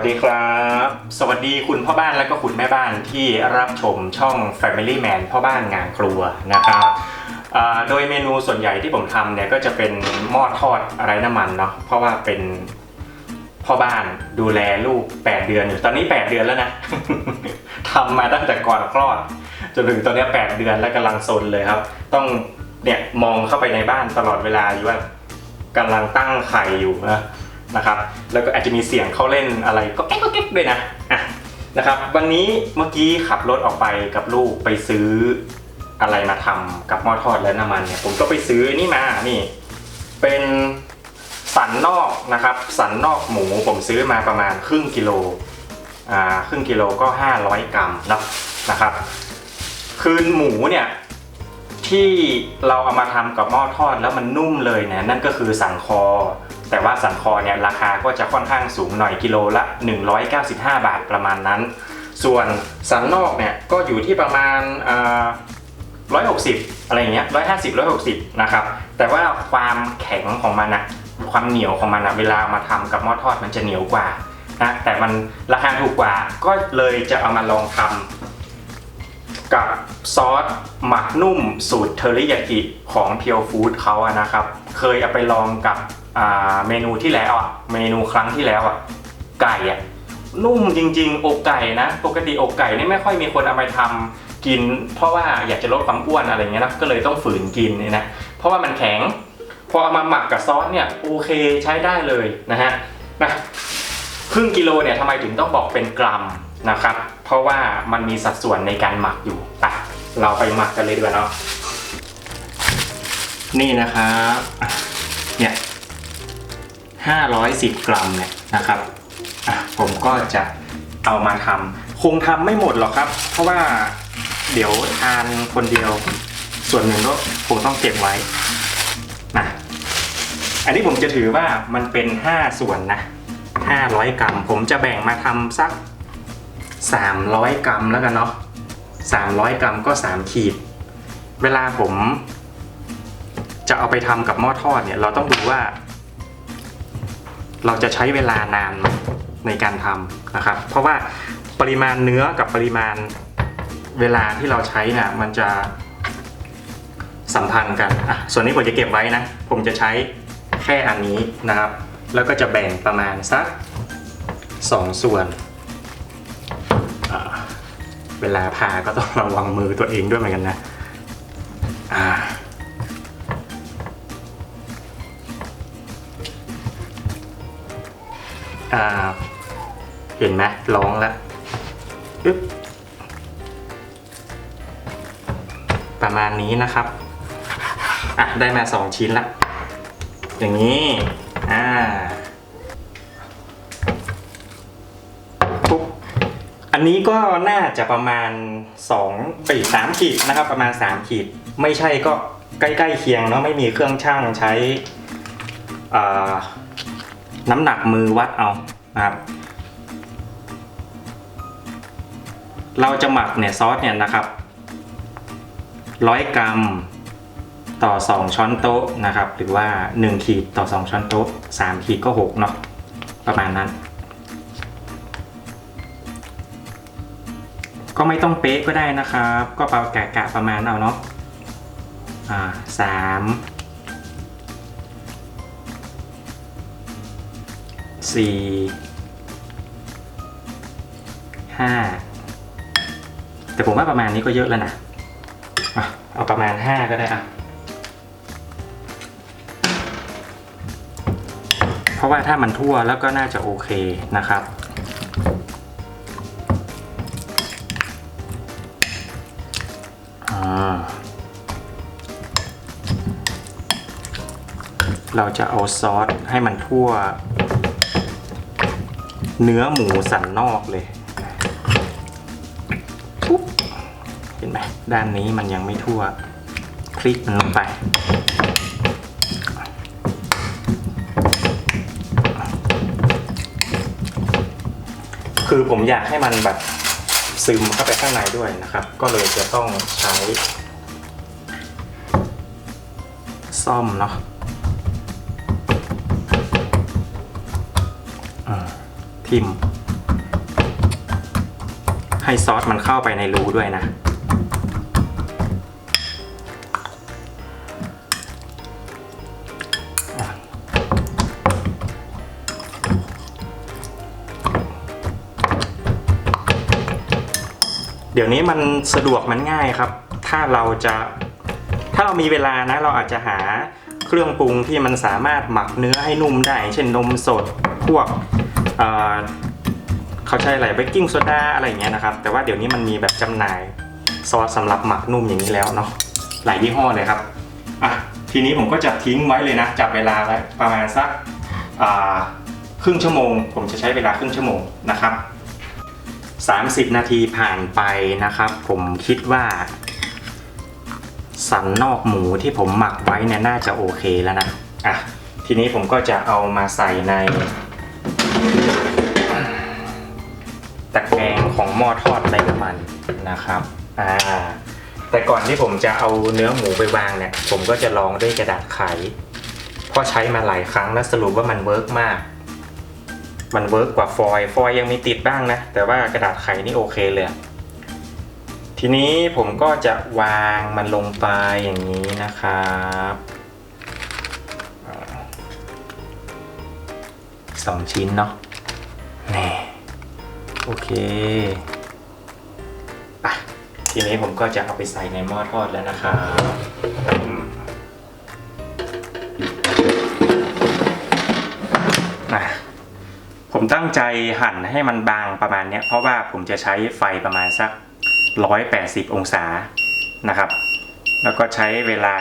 วัสดีครับ สวัสดีคุณพ่อบ้านและก็คุณแม่บ้านที่รับชมช่อง Family Man พ่อบ้านงานครัวนะครับโดยเมนูส่วนใหญ่ที่ผมทำเนี่ยก็จะเป็นหม้อทอดไร้น้ำมันเนาะเพราะว่าเป็นพ่อบ้านดูแลลูก 8 เดือนอยู่ตอนนี้ 8 เดือนแล้วนะทำมาตั้งแต่ก่อนคลอดจนถึงตอนนี้ 8 เดือนแล้วกำลังซนเลยครับ ต้องเนี่ยมองเข้าไปในบ้านตลอดเวลาอยู่ว่ากำลังตั้งไข่อยู่นะ นะครับ แล้วก็อาจจะมีเสียงเขาเล่นอะไรก็แก๊กก็แก๊กด้วยนะอะนะครับ วันนี้เมื่อกี้ขับรถออกไปกับลูกไปซื้ออะไรมาทำกับหม้อทอดและน้ำมันเนี่ยผมก็ไปซื้อนี่มานี่เป็นสันนอกนะครับ สันนอกหมูผมซื้อมาประมาณครึ่งกิโลอ่าครึ่งกิโลก็ 500 กรัมนะนะครับ คือหมูเนี่ยที่เราเอามาทำกับหม้อทอดแล้วมันนุ่มเลยเนี่ยนั่นก็คือสันคอ แต่ว่าสันคอเนี่ยราคาก็จะค่อนข้างสูงหน่อยกิโลละ 195 บาทประมาณนั้น ส่วนสันนอกเนี่ยก็อยู่ที่ประมาณร้อ่า160อะไรอย่างเงี้ย150 160นะครับ แต่ว่าความแข็งของมันอะความเหนียวของมันอะเวลามาทำกับหม้อทอดมันจะเหนียวกว่านะแต่มันราคาถูกกว่าก็เลยจะเอามาลองทำกับซอสหมักนุ่มสูตรเทอริยากิของเพียวฟู้ดเขาอะนะครับ เคยเอาไปลองกับ เมนูที่แล้วอะเมนูครั้งที่แล้วอะไก่อะนุ่มจริงๆ อกไก่นะ ปกติอกไก่นี่ไม่ค่อยมีคนเอาไปทำกิน เพราะว่าอยากจะลดความอ้วนอะไรเงี้ยนะ ก็เลยต้องฝืนกินเนี่ยนะ เพราะว่ามันแข็ง พอเอามาหมักกับซอสเนี่ยโอเคใช้ได้เลยนะฮะนะครึ่งกิโลเนี่ยทำไมถึงต้องบอกเป็นกรัมนะครับ เพราะว่ามันมีสัดส่วนในการหมักอยู่ไปเราไปหมักกันเลยดีกว่าเนาะ นี่นะครับอะ 510 กรัมเนี่ยนะครับอะผมก็จะเอามาทำคงทำไม่หมดหรอกครับ เพราะว่าเดี๋ยวทานคนเดียว ส่วนหนึ่งก็คงต้องเก็บไว้นะอันนี้ผมจะถือว่ามันเป็น 5 ส่วนนะ 500 กรัม ผมจะแบ่งมาทำสัก 300 กรัมแล้วกันเนาะ300 กรัมก็ 3 ขีด เวลาผมจะเอาไปทำกับหม้อทอดเนี่ย เราต้องดูว่า เราจะใช้เวลานานในการทำนะครับ เพราะว่าปริมาณเนื้อกับปริมาณเวลาที่เราใช้เนี่ยมันจะสัมพันธ์กันอะส่วนนี้ผมจะเก็บไว้นะ ผมจะใช้แค่อันนี้นะครับ แล้วก็จะแบ่งประมาณสักสองส่วน เวลาพาก็ต้องระวังมือตัวเองด้วยเหมือนกันนะอ่า อ่า เห็นไหมร้องแล้วประมาณนี้นะครับ อะ ได้มาสองชิ้นละ อย่างนี้ อ่าปุ๊บอันนี้ก็น่าจะประมาณ2ไปสามขีดนะครับ ประมาณ 3 ขีด ไม่ใช่ก็ใกล้ ๆ เคียงเนาะไม่มีเครื่องช่างใช้อ่า น้ำหนักมือวัดเอานะครับ เราจะหมักเนี่ยซอสเนี่ยนะครับร้อยกรัมต่อ 2 ช้อนโต๊ะนะครับ หรือว่า 1 ขีดต่อ 2 ช้อนโต๊ะ 3 ขีดก็6เนาะประมาณนั้น ก็ไม่ต้องเป๊ะก็ได้นะครับ ก็ประกะกะประมาณเอาเนาะอ่าสาม สี่ห้าแต่ผมว่าประมาณนี้ก็เยอะแล้วนะเอาประมาณห้าก็ได้อะเพราะว่าถ้ามันทั่วแล้วก็น่าจะโอเคนะครับเราจะเอาซอสให้มันทั่ว เนื้อหมูสันนอกเลยปุ๊บเห็นไหมด้านนี้มันยังไม่ทั่ว คลิกมันลงไป คือผมอยากให้มันแบบซึมเข้าไปข้างในด้วยนะครับ ก็เลยจะต้องใช้ซ่อมเนาะอ่า ทิมให้ซอสมันเข้าไปในรูด้วยนะ เดี๋ยวนี้มันสะดวกมันง่ายครับ ถ้าเราจะถ้าเรามีเวลานะ เราอาจจะหาเครื่องปรุงที่มันสามารถหมักเนื้อให้นุ่มได้ เช่นนมสดพวก เขาใช้อะไรเบกกิ้งโซดาอะไรอย่างเงี้ยนะครับ แต่ว่าเดี๋ยวนี้มันมีแบบจำหน่ายซอสสำหรับหมักนุ่มอย่างนี้แล้วเนาะหลายยี่ห้อเลยครับอะทีนี้ผมก็จะทิ้งไว้เลยนะจับเวลาไว้ประมาณสักครึ่งชั่วโมง ผมจะใช้เวลาครึ่งชั่วโมงนะครับ30 นาทีผ่านไปนะครับ ผมคิดว่า สันนอกหมูที่ผมหมักไว้เนี่ยน่าจะโอเคแล้วนะอะทีนี้ผมก็จะเอามาใส่ใน ตะแกรงของหม้อทอดไร้น้ำมันนะครับอ่าแต่ก่อนที่ผมจะเอาเนื้อหมูไปวางเนี่ย ผมก็จะลองด้วยกระดาษไขเพราะใช้มาหลายครั้งแล้วสรุปว่ามันเวิร์กมาก มันเวิร์กกว่าฟอยล์ฟอยล์ยังมีติดบ้างนะ แต่ว่ากระดาษไขนี่โอเคเลย ทีนี้ผมก็จะวางมันลงไปอย่างนี้นะครับ 2 ชิ้นเนาะแน่โอเคอะทีนี้ผมก็จะเอาไปใส่ในหม้อทอดแล้วนะคะนะผมตั้งใจหั่นให้มันบางประมาณนี้เพราะว่าผมจะใช้ไฟประมาณสัก 180 องศานะครับ แล้วก็ใช้เวลา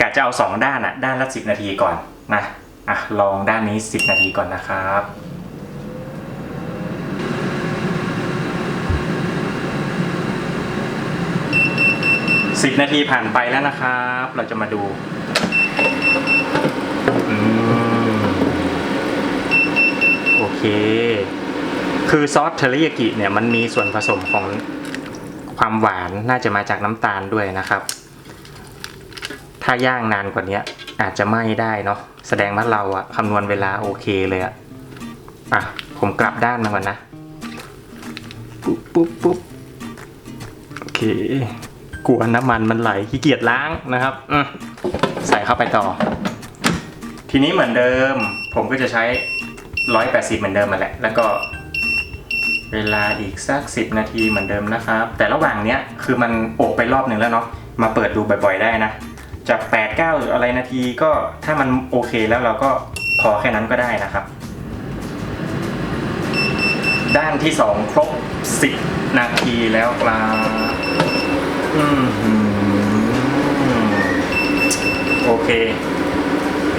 กะจะเอา 2 ด้านอะด้านละ 10 นาทีก่อนนะ อะลองด้านนี้ 10 นาทีก่อนนะครับ10นาทีผ่านไปแล้วนะครับ เราจะมาดูอโอเค คือซอสเทอริยากิเนี่ยมันมีส่วนผสมของความหวานน่าจะมาจากน้ำตาลด้วยนะครับ ถ้าย่างนานกว่านี้อาจจะไหม้ได้เนาะแสดงว่าเราอะคำนวณเวลาโอเคเลยอะอะผมกลับด้านมาก่อนนะ ปุ๊บปุ๊บปุ๊บโอเคกลัวน้ำมันมันไหลขี้เกียจล้างนะครับอืมใส่เข้าไปต่อ ทีนี้เหมือนเดิม ผมก็จะใช้ 180 เหมือนเดิมมาแหละ แล้วก็เวลาอีกสัก 10 นาทีเหมือนเดิมนะครับ แต่ระหว่างเนี้ยคือมันอบไปรอบหนึ่งแล้วเนาะมาเปิดดูบ่อยๆได้นะ จาก 8 9 หรืออะไรนาทีก็ถ้ามันโอเคแล้วเราก็พอแค่นั้นก็ได้นะครับ ด้านที่ 2 ครบ 10 นาทีแล้วครับอืโอเค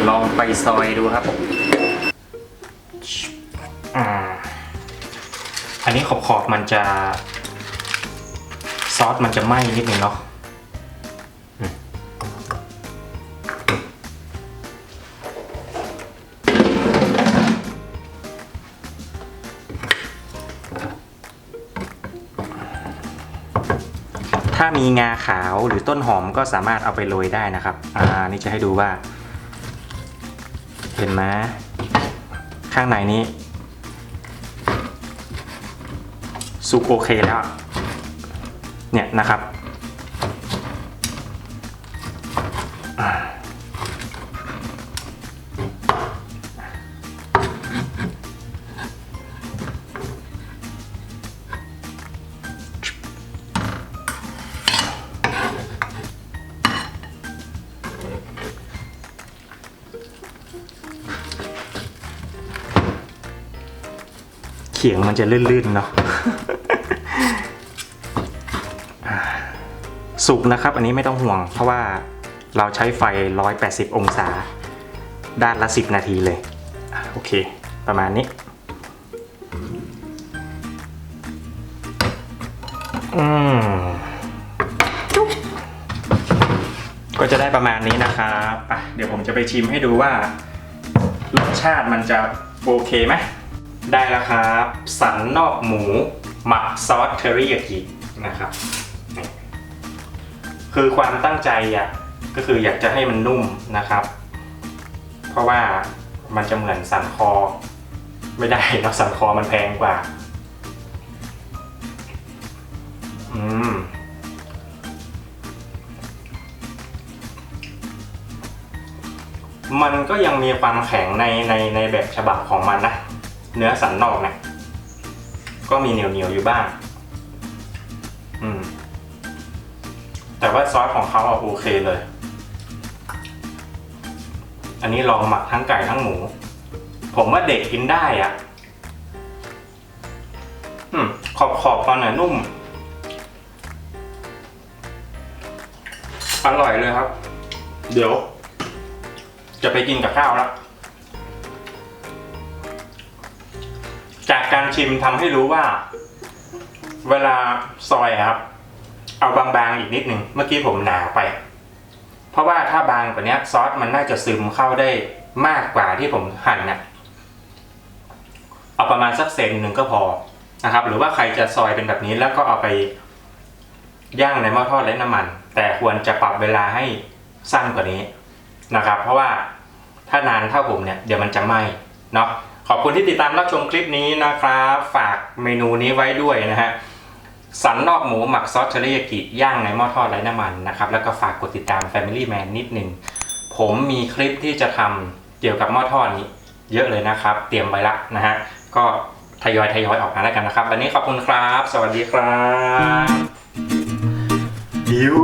ลองไปซอยดูครับอันนี้ขอบขอบมันจะ ซอสมันจะไหม้นิดนึงเนาะ ถ้ามีงาขาวหรือต้นหอมก็สามารถเอาไปโรยได้นะครับ อ่านี่จะให้ดูว่า เห็นไหมข้างในนี้สุกโอเคแล้ว เนี่ยนะครับ ขียงมันจะลื่นๆเนาะสุกนะครับ อันนี้ไม่ต้องห่วง เพราะว่าเราใช้ไฟ 180 องศา ด้านละ 10 นาทีเลย โอเค ประมาณนี้ อืมก็จะได้ประมาณนี้นะครับอะเดี๋ยวผมจะไปชิมให้ดูว่า รสชาติมันจะโอเคไหม ได้แล้วครับ สันนอกหมู หมักซอสเทอริยากินะครับ คือความตั้งใจอะก็คืออยากจะให้มันนุ่มนะครับ เพราะว่ามันจะเหมือนสันคอ ไม่ได้นะสันคอมันแพงกว่า อืมมันก็ยังมีความแข็งในในในแบบฉบับของมันนะ เนื้อสันนอกเนะก็มีเหนียวเหนียวอยู่บ้าง อืม แต่ว่าซอสของเขาอะโอเคเลย อันนี้ลองหมักทั้งไก่ทั้งหมู ผมว่าเด็กกินได้อะอืม ขอบขอบตอนไหนนุ่ม อร่อยเลยครับ เดี๋ยว จะไปกินกับข้าวแล้ว จากการชิมทำให้รู้ว่า เวลาซอยอะครับ เอาบางๆอีกนิดหนึ่งเมื่อกี้ผมหนาไป เพราะว่าถ้าบางกว่านี้ซอสมันน่าจะซึมเข้าได้มากกว่าที่ผมหั่นเนี่ยเอาประมาณสักเซนหนึ่งก็พอนะครับ หรือว่าใครจะซอยเป็นแบบนี้แล้วก็เอาไปย่างในหม้อทอดไร้น้ำมัน แต่ควรจะปรับเวลาให้สั้นกว่านี้นะครับ เพราะว่าถ้านานเท่าผมเนี่ยเดี๋ยวมันจะไหม้เนาะ ขอบคุณที่ติดตามรับชมคลิปนี้นะครับ ฝากเมนูนี้ไว้ด้วยนะฮะสันนอกหมูหมักซอสเทริยากิย่างในหม้อทอดไร้น้ำมันนะครับ แล้วก็ฝากกดติดตาม Family Man นิดหนึ่งผมมีคลิปที่จะทำเกี่ยวกับหม้อทอดนี้ เยอะเลยนะครับ เตรียมไว้ละนะฮะ ก็ทยอยทยอยออกมาแล้วกันนะครับ วันนี้ขอบคุณครับ สวัสดีครับหิว